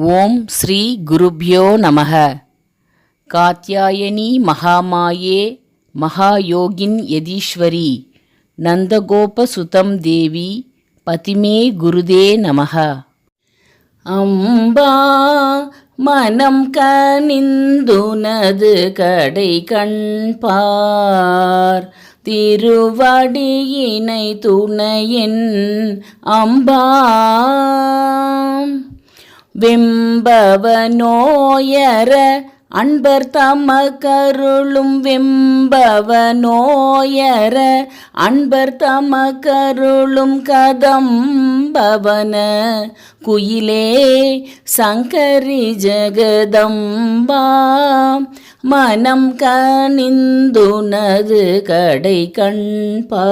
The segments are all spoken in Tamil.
ஓம் ஸ்ரீ குருப்யோ நமக. காத்தியாயனி மகாமாயே மகாயோகின் யதீஸ்வரி நந்தகோபசுதம் தேவி பதிமே குருதே நமக. அம்பா மனம் கனிந்துனது கடை கண்பார். திருவடியினை துணையின் அம்பா. வெம்பவனோயர அன்பர் தம கருளும் நோயர அன்பர் தம கருளும் கதம்பவன. குயிலே சங்கரி ஜெகதம்பா மனம் கனிந்துனது கடை கண்பா.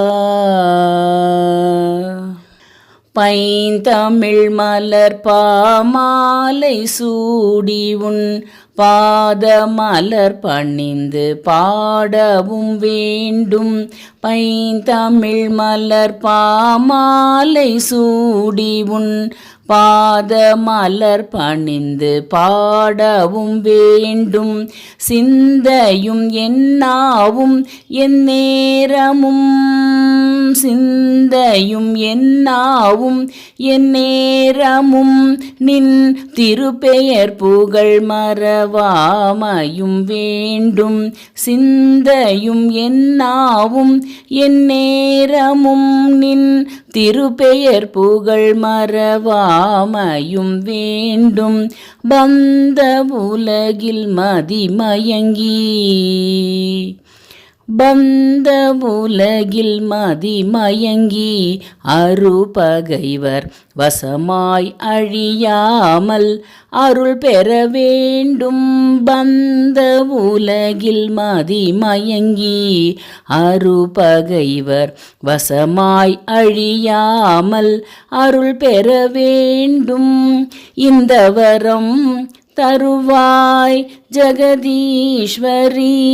பைந்தமிழ் மலர் பாமாலை சூடி உன் பாத மலர் பணிந்து பாடவும் வேண்டும். பைந்தமிழ் மலர் பாமாலை சூடி உன் பாத மலர் பணிந்து பாடவும் வேண்டும். சிந்தையும் என்னாவும் என் நேரமும் சிந்தையும் என்னாவும் என் நேரமும் நின் திருப்பெயர் புகழ் மறவாமையும் வேண்டும். சிந்தையும் என்னாவும் என் நேரமும் நின் திருப்பெயர் புகழ் மறவாமையும் வேண்டும். பந்த உலகில் மதிமயங்கி பந்த உலகில் மதிமயங்கி அருபகைவர் வசமாய் அழியாமல் அருள் பெற வேண்டும். பந்த உலகில் மதிமயங்கி அருபகைவர் வசமாய் அழியாமல் அருள் பெற வேண்டும். இந்த வரம் தருவாய் ஜெகதீஸ்வரி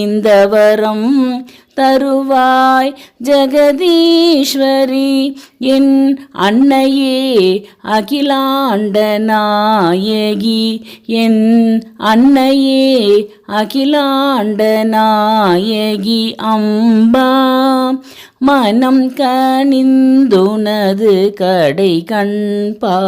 இந்த வரம் தருவாய் ஜெகதீஸ்வரி என் அன்னையே அகிலாண்ட நாயகி என் அன்னையே அகிலாண்ட நாயகி அம்பா மனம் கனிந்துனது கடை கண்பா.